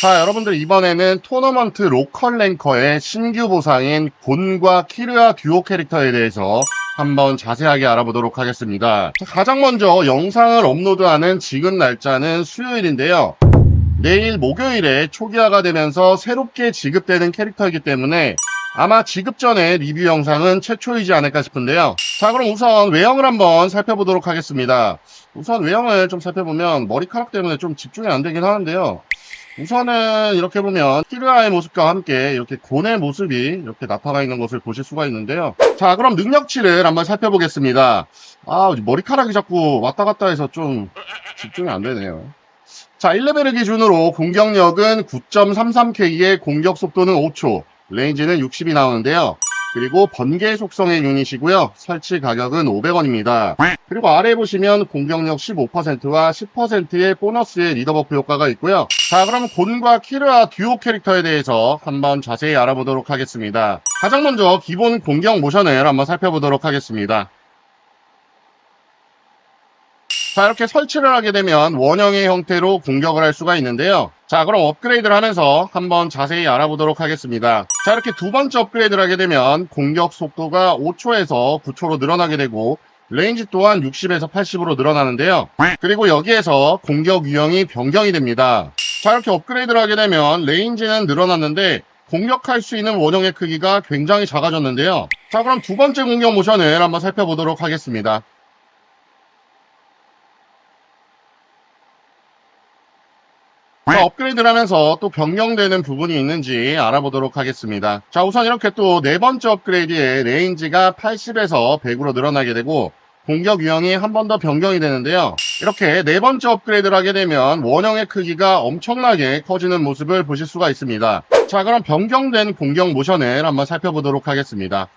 자, 여러분들 이번에는 토너먼트 로컬 랭커의 신규 보상인 곤과 키르아 듀오 캐릭터에 대해서 한번 자세하게 알아보도록 하겠습니다. 자, 가장 먼저 영상을 업로드하는 지금 날짜는 수요일인데요. 내일 목요일에 초기화가 되면서 새롭게 지급되는 캐릭터이기 때문에 아마 지급 전에 리뷰 영상은 최초이지 않을까 싶은데요. 자, 그럼 우선 외형을 한번 살펴보도록 하겠습니다. 우선 외형을 좀 살펴보면 머리카락 때문에 좀 집중이 안 되긴 하는데요. 우선은 이렇게 보면 키르아의 모습과 함께 이렇게 곤의 모습이 이렇게 나타나 있는 것을 보실 수가 있는데요. 자, 그럼 능력치를 한번 살펴보겠습니다. 아, 머리카락이 자꾸 왔다 갔다 해서 좀 집중이 안 되네요. 자, 1레벨을 기준으로 공격력은 9.33K의 공격 속도는 5초, 레인지는 60이 나오는데요. 그리고 번개 속성의 유닛이고요. 설치 가격은 500원입니다. 그리고 아래에 보시면 공격력 15%와 10%의 보너스의 리더 버프 효과가 있고요. 자, 그럼 곤과 키르아 듀오 캐릭터에 대해서 한번 자세히 알아보도록 하겠습니다. 가장 먼저 기본 공격 모션을 한번 살펴보도록 하겠습니다. 자, 이렇게 설치를 하게 되면 원형의 형태로 공격을 할 수가 있는데요. 자, 그럼 업그레이드를 하면서 한번 자세히 알아보도록 하겠습니다. 자, 이렇게 두 번째 업그레이드를 하게 되면 공격 속도가 5초에서 9초로 늘어나게 되고 레인지 또한 60에서 80으로 늘어나는데요. 그리고 여기에서 공격 유형이 변경이 됩니다. 자, 이렇게 업그레이드를 하게 되면 레인지는 늘어났는데 공격할 수 있는 원형의 크기가 굉장히 작아졌는데요. 자, 그럼 두 번째 공격 모션을 한번 살펴보도록 하겠습니다. 자, 업그레이드를 하면서 또 변경되는 부분이 있는지 알아보도록 하겠습니다. 자, 우선 이렇게 또 네 번째 업그레이드에 레인지가 80에서 100으로 늘어나게 되고 공격 유형이 한 번 더 변경이 되는데요. 이렇게 네 번째 업그레이드를 하게 되면 원형의 크기가 엄청나게 커지는 모습을 보실 수가 있습니다. 자, 그럼 변경된 공격 모션을 한번 살펴보도록 하겠습니다.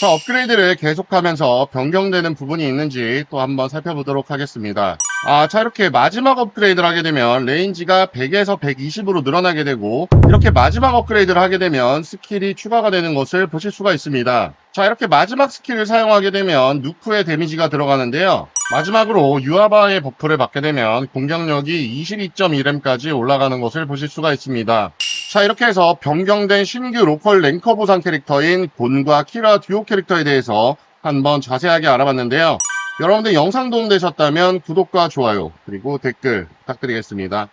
자, 업그레이드를 계속하면서 변경되는 부분이 있는지 또 한번 살펴보도록 하겠습니다. 아, 자, 이렇게 마지막 업그레이드를 하게 되면 레인지가 100에서 120으로 늘어나게 되고, 이렇게 마지막 업그레이드를 하게 되면 스킬이 추가가 되는 것을 보실 수가 있습니다. 자, 이렇게 마지막 스킬을 사용하게 되면 누크의 데미지가 들어가는데요. 마지막으로 유아바의 버프를 받게 되면 공격력이 22.1M까지 올라가는 것을 보실 수가 있습니다. 자 이렇게 해서 변경된 신규 로컬 랭커 보상 캐릭터인 곤과 키라 듀오 캐릭터에 대해서 한번 자세하게 알아봤는데요. 여러분들 영상 도움되셨다면 구독과 좋아요 그리고 댓글 부탁드리겠습니다.